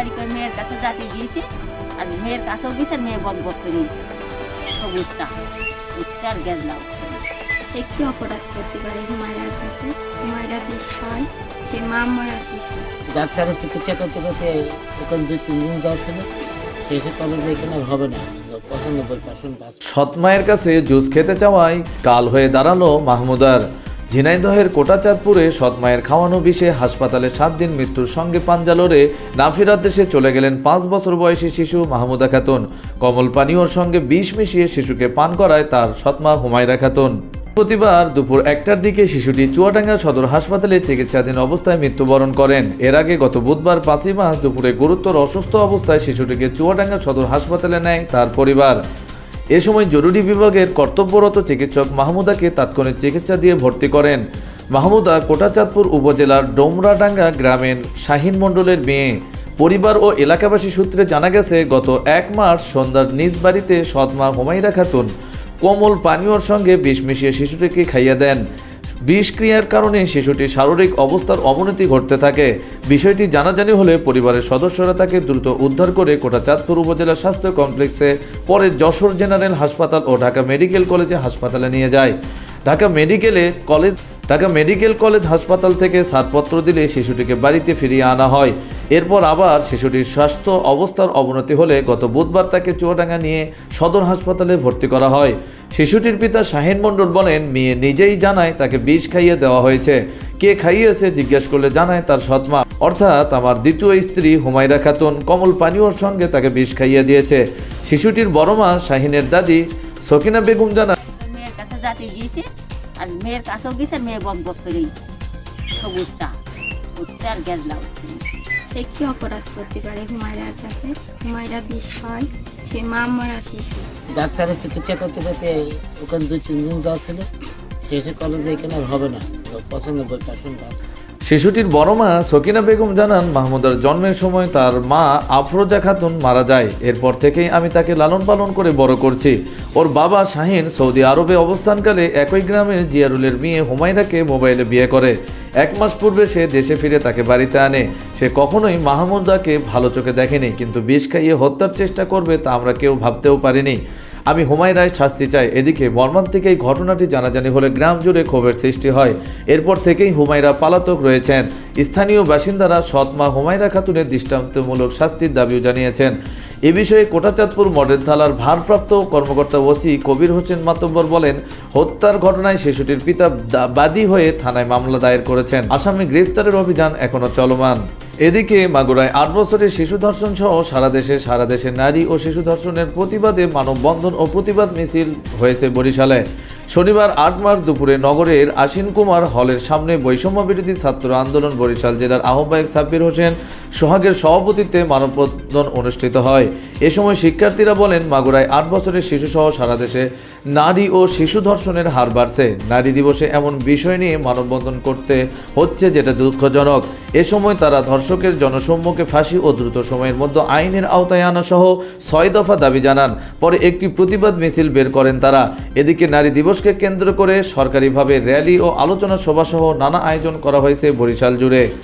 তারিখে মেয়ের কাছে যাতে গিয়েছি আর মেয়ের কাছেও গেছে আর মেয়ে বক বক করে অবস্থা উঠছে আর গেজলা উঠছে সে কি অপরাধ করতে পারে হুমায়রার কাছে? হুমায়রা বিষয় সে মা মরা শিশু। ডাক্তারের চিকিৎসা করতে করতে ওখানে দুই তিন দিন যাচ্ছিল এসে কলে যে এখানে হবে না। পঁচানব্বই পার্সেন্ট বাস সৎ মায়ের কাছে জুস খেতে চাওয়ায় কাল হয়ে দাঁড়াল মাহমুদার। ঝিনাইদহের কোটাচাঁদপুরে সৎ মায়ের খাওয়ানো বিষে হাসপাতালে সাত দিন মৃত্যুর সঙ্গে পাঞ্জালোরে নাফিরাত দেশে চলে গেলেন পাঁচ বছর বয়সী শিশু মাহমুদা খাতুন। কমল পানীয়র সঙ্গে বিষ মিশিয়ে শিশুকে পান করায় তার সৎমা হুমায়রা খাতুন। প্রতিবার দুপুর একটার দিকে শিশুটি চুয়াডাঙ্গা সদর হাসপাতালে চিকিৎসাধীন অবস্থায় মৃত্যুবরণ করেন। এর আগে গত বুধবার পাঁচই মাস দুপুরে গুরুতর অসুস্থ অবস্থায় শিশুটিকে চুয়াডাঙ্গা সদর হাসপাতালে নেয় তার পরিবার। এ সময় জরুরি বিভাগের কর্তব্যরত চিকিৎসক মাহমুদাকে তাৎক্ষণিক চিকিৎসা দিয়ে ভর্তি করেন। মাহমুদা কোটাচাঁদপুর উপজেলার ডোমরাডাঙ্গা গ্রামের শাহিন মণ্ডলের মেয়ে। পরিবার ও এলাকাবাসী সূত্রে জানা গেছে, গত এক মার্চ সন্ধ্যার নিজ বাড়িতে সৎমা হুমাইরা খাতুন কোমল পানীয়র সঙ্গে বিষ মিশিয়ে শিশুটিকে খাইয়ে দেন। বিষক্রিয়ার কারণে শিশুটির শারীরিক অবস্থার অবনতি ঘটতে থাকে। বিষয়টি জানাজানি হলে পরিবারের সদস্যরা তাকে দ্রুত উদ্ধার করে কোটা চাঁদপুর উপজেলা স্বাস্থ্য কমপ্লেক্সে পরে যশোর জেনারেল হাসপাতাল ও ঢাকা মেডিকেল কলেজে হাসপাতালে নিয়ে যায়। ঢাকা মেডিকেলে কলেজ ঢাকা মেডিকেল কলেজ হাসপাতাল থেকে ছাড়পত্র দিলে শিশুটিকে বাড়িতে ফিরিয়ে আনা হয়। এরপর আবার শিশুটির স্বাস্থ্য অবস্থার অবনতি হলে গত বুধবার তাকে চুয়াডাঙ্গা নিয়ে সদর হাসপাতালে ভর্তি করা হয়। শিশুটির পিতা শাহিন মণ্ডল বলেন, মেয়ে নিজেই জানায় তাকে বিষ খাইয়ে দেওয়া হয়েছে। কে খাইয়েছে জিজ্ঞেস করলে জানায় তার সৎমা। অর্থাৎ আমার দ্বিতীয় স্ত্রী হুমায়রা খাতুন কমল পানীয়র সঙ্গে তাকে বিষ খাইয়ে দিয়েছে। শিশুটির বড় মা শাহিনের দাদি সকিনা বেগম জানান আর মেয়ের কাছেও গেছে মেয়ে বক বক করে অবস্থা উঠছে আর গেজলা উঠছে। সে কি অপরাধ করতে পারে হুমায়রার কাছে? হুমায়রা বিষয় সে মা মরা শিশু। ডাক্তারের চিকিৎসা করতে করতে ওখানে দুই তিন দিন যাচ্ছিল এসে কলে যে এখানে আর হবে না। পঁচানব্বই পার্সেন্ট শিশুটির বড় মা সকিনা বেগম জানান মাহমুদার জন্মের সময় তার মা আফরোজা খাতুন মারা যায়। এরপর থেকেই আমি তাকে লালন পালন করে বড় করছি। ওর বাবা শাহিন সৌদি আরবে অবস্থানকালে একই গ্রামের জিয়ারুলের মেয়ে হুমায়রাকে মোবাইলে বিয়ে করে। এক মাস পূর্বে সে দেশে ফিরে তাকে বাড়িতে আনে। সে কখনোই মাহমুদাকে ভালো চোখে দেখেনি, কিন্তু বিষ খাইয়ে হত্যার চেষ্টা করবে তা আমরা কেউ ভাবতেও পারিনি। আমি হুমায়রায় শাস্তি চাই। এদিকে মর্মান্তিক এই ঘটনাটি জানাজানি হলে গ্রাম জুড়ে ক্ষোভের সৃষ্টি হয়। এরপর থেকেই হুমায়রা পলাতক রয়েছেন। স্থানীয় বাসিন্দারা সৎমা হুমায়রা খাতুনের দৃষ্টান্তমূলক শাস্তির দাবিও জানিয়েছেন। এ বিষয়ে কোটাচাঁদপুর মডেল থানার ভারপ্রাপ্ত কর্মকর্তা ওসি কবির হোসেন মাতব্বর বলেন, হত্যার ঘটনায় শিশুটির পিতা বাদী হয়ে থানায় মামলা দায়ের করেছেন। আসামি গ্রেফতারের অভিযান এখনও চলমান। এদিকে মাগুরায় আট বছরের শিশু ধর্ষণ সহ সারা দেশে সারা দেশে নারী ও শিশু ধর্ষণের প্রতিবাদে মানববন্ধন ও প্রতিবাদ মিছিল হয়েছে বরিশালে। শনিবার আট মার্চ দুপুরে নগরের আশিন কুমার হলের সামনে বৈষম্য বিরোধী ছাত্র আন্দোলন বরিশাল জেলার আহ্বায়ক সাব্বির হোসেন সোহাগের সভাপতিত্বে মানববন্ধন অনুষ্ঠিত হয়। এ সময় শিক্ষার্থীরা বলেন, মাগুরায় আট বছরের শিশু সহ সারা দেশে নারী ও শিশু ধর্ষণের হার বাড়ছে। নারী দিবসে এমন বিষয় নিয়ে মানববন্ধন করতে হচ্ছে যেটা দুঃখজনক। এ সময় তারা ধর্ষকের জনসম্মুখে ফাঁসি ও দ্রুত সময়ের মধ্যে আইনের আওতায় আনা সহ ছয় দফা দাবি জানান। পরে একটি প্রতিবাদ মিছিল বের করেন তারা। এদিকে নারী দিবসকে কেন্দ্র করে সরকারিভাবে র্যালি ও আলোচনা সভা সহ নানা আয়োজন করা হয়েছে বরিশাল জুড়ে।